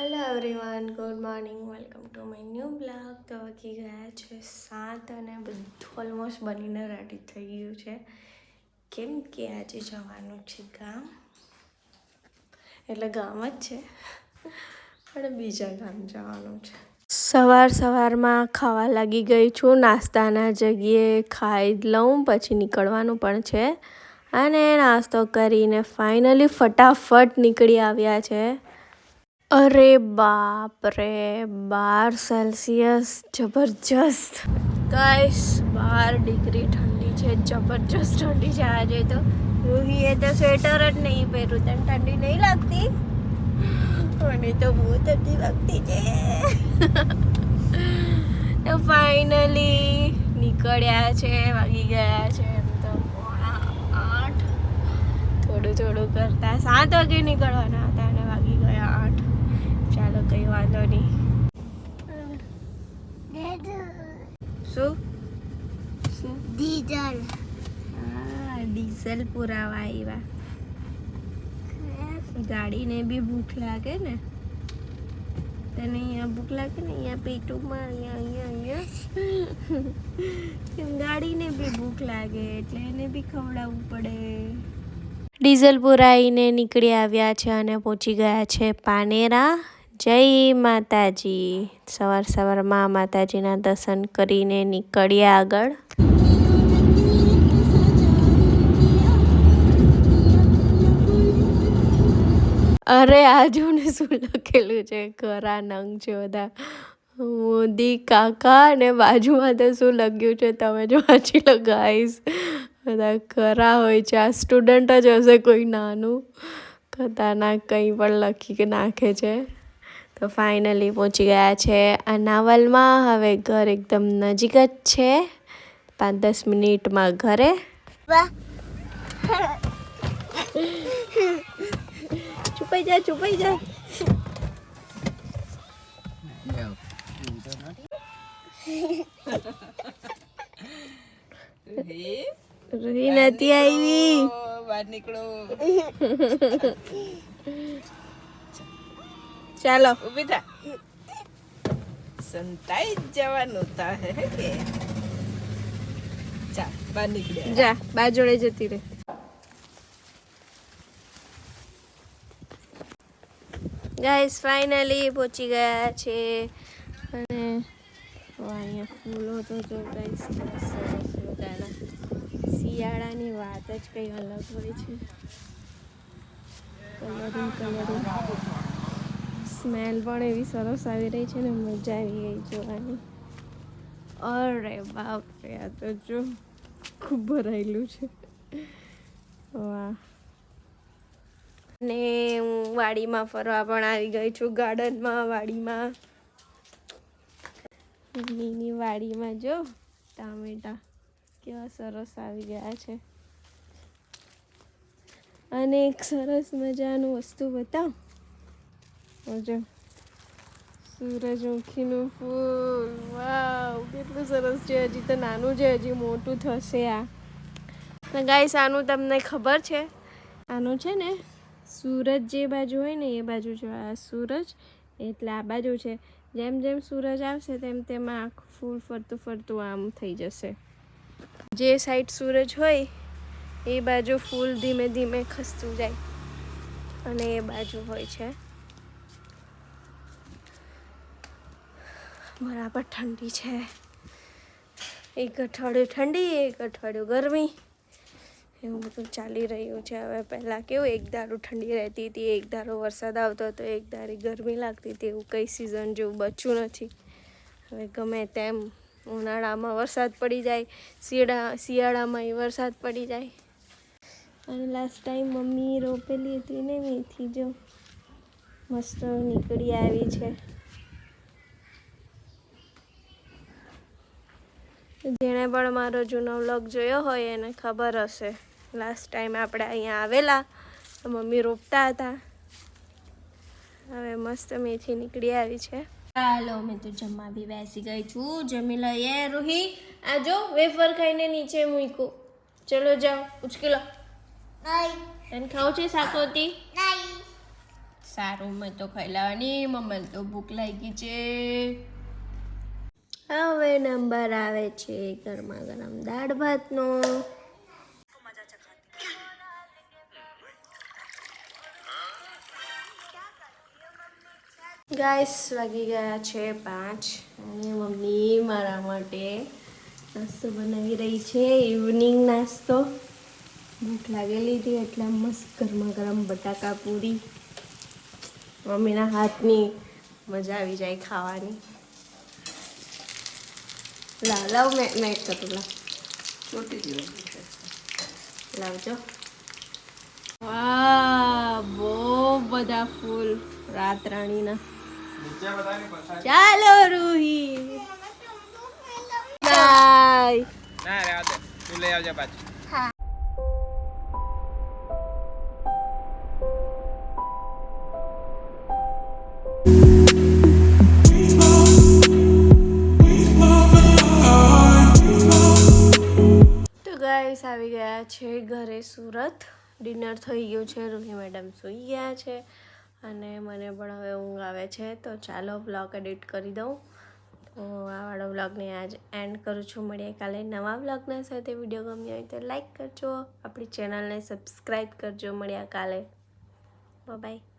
Hello everyone good morning welcome to my new blog તો વાગી ગયા છે સાત અને બધું ઓલમોસ્ટ બનીને રેડી થઈ ગયું છે. કેમ કે આજે જવાનું છે ગામ? એટલે ગામ જ છે. પણ બીજા ગામ જવાનું છે. સવાર સવારમાં ખાવા લાગી ગઈ છું, નાસ્તાના જગ્યાએ ખાઈ લઉં, પછી નીકળવાનું પણ છે. અને નાસ્તો કરીને ફાઇનલી ફટાફટ નીકળી આવ્યા છે. અરે બાપ રે, બાર સેલ્સિયસ, જબરજસ્ત. ગાઈસ, બાર ડિગ્રી ઠંડી છે, જબરજસ્ત ઠંડી છે આજે તો. રૂહીએ તો સ્વેટર જ નહીં પહેર્યું તને ઠંડી નહીં લાગતી? મને તો બહુ ઠંડી લાગતી છે. તો ફાઇનલી નીકળ્યા છે, વાગી ગયા છે એમ તો. આઠ. થોડું થોડું કરતા સાત વાગે નીકળવાના હતા અને વાગી ગયા આઠ. કઈ વાંધો નહીં શું શું ડીઝલ હા ડીઝલ પુરાવા આવ્યા ગાડીને બી ભૂખ લાગે ને. તને અહીંયા ભૂખ લાગે ને? અહીંયા પેટુમાં અહીંયા અહીંયા અહીંયા. ગાડીને બી ભૂખ લાગે એટલે એને બી ખવડાવવું પડે. ડીઝલ પુરાઈને નીકળી આવ્યા છે અને પહોંચી ગયા છે પાનેરા. જય માતાજી. સવાર સવારમાં માતાજીના દર્શન કરીને નીકળ્યા આગળ. અરે આ જો ને શું લખેલું છે? ખરા નંગ છે બધા. મોદી કાકા અને બાજુમાં તો શું લખ્યું છે? તમે જો વાંચી લો ગાઈસ બધા ખરા હોય છે. આ સ્ટુડન્ટ જ હશે કોઈ નાનું. ખતરનાક કંઈ પણ લખી નાખે છે. તો ફાઇનલી પહોંચી ગયા છે અનાવલમાં. હવે ઘર એકદમ નજીક જ છે. પાંચ દસ મિનિટમાં ઘરે. છુપાઈ જા છુપાઈ જા. રહી નથી આવી. બહાર નીકળો. ચાલો. ઊભી થા. સંતાઈ જવાનું તા હે કે? ચા બહાર નીકળ્યા. જા બા જોડે જતી રહે. ગાઈસ ફાઇનલી પહોંચી ગયા છે. અને અહીંયા ફૂલો તો જો ગાઈસ સરસ શિયાળાની વાત જ કંઈ અલગ હોય છે. કલરિંગ કલરિંગ સ્મેલ પણ એવી સરસ આવી રહી છે ને મજા આવી ગઈ જોવાની. અરે બાપ રે આ તો જો ખૂબ ભરાયેલું છે. વાહ. ને હું વાડીમાં ફરવા પણ આવી ગઈ છું, ગાર્ડનમાં, વાડીમાં. મમ્મીની વાડીમાં જો, ટામેટા કેવા સરસ આવી ગયા છે. અને એક સરસ મજાનું વસ્તુ બતાવ. જો સૂરજમુખીનું ફૂલ. વાવ, કેટલું સરસ છે હજી તો નાનું છે, હજી મોટું થશે આ. ગાઈસ આનું તમને ખબર છે? આનું છે ને, સૂરજ જે બાજુ હોય ને, એ બાજુ જો, આ સૂરજ, એટલે આ બાજુ છે. જેમ જેમ સૂરજ આવશે, તેમ તેમ આખું ફૂલ ફરતું ફરતું આમ થઈ જશે. જે સાઈડ સૂરજ હોય, એ બાજુ ફૂલ ધીમે ધીમે ખસતું જાય. અને એ બાજુ હોય છે. બરાબર ઠંડી છે. એક અઠવાડિયું ઠંડી, એક અઠવાડિયું ગરમી. એવું બધું ચાલી રહ્યું છે. હવે પહેલાં કેવું, એક દારૂ ઠંડી રહેતી હતી, એક દારૂ વરસાદ આવતો હતો, એક દારી ગરમી લાગતી હતી, એવું કઈ સિઝન જેવું બચ્યું નથી. હવે ગમે તેમ ઉનાળામાં વરસાદ પડી જાય, શિયાળા, શિયાળામાં વરસાદ પડી જાય. અને લાસ્ટ ટાઈમ મમ્મી રોપેલી હતી ને મેથી જો, મસ્ત નીકળી આવી છે. જેણે પણ મારો જૂનો વ્લોગ જોયો હોય એને ખબર હશે. લાસ્ટ ટાઈમ આપણે અહીંયા આવેલા તો મમ્મી રોપતા હતા. હવે મસ્ત મેથી નીકળી આવી છે. ચાલો મેં તો જમવા બી બેસી ગઈ છું. જમી લઈએ. રૂહી આ જો વેફર ખાઈને નીચે મૂક્યું. ચલો જાઓ ઉચકી લો. તને ખાવું છે સાકોતી સારું મેં તો ખાઈ લેવાની. મમ્મીને તો ભૂખ લાગી છે. હવે નંબર આવે છે ગરમા ગરમ દાળ ભાતનો. ગાઈસ વાગી ગયા છે પાંચ અને મમ્મી મારા માટે નાસ્તો બનાવી રહી છે ઇવનિંગ નાસ્તો. ભૂખ લાગેલી હતી એટલે મસ્ત ગરમા ગરમ બટાકા પૂરી. મમ્મીના હાથની મજા આવી જાય ખાવાની. લાવ લાવ મેં મેં કરું લાવ છોટી જીવ લાવજો વાહ બહુ બધા ફૂલ રાત રાણીના ચાલો રૂહી બાય ના રે આવજે તું લઈ આવજે પાછું છે ઘરે સુરત. ડિનર થઈ ગયું છે, રૂહી મેડમ સૂઈ ગયા છે અને મને પણ હવે ઊંઘ આવે છે. તો ચાલો બ્લોગ એડિટ કરી દઉં. તો આ વાળો બ્લોગને આજ એન્ડ કરું છું. મળીએ કાલે નવા બ્લોગના સાથે. વીડિયો ગમ્યો હોય તો લાઈક કરજો. આપણી ચેનલને સબસ્ક્રાઈબ કરજો. મળ્યા કાલે. બાય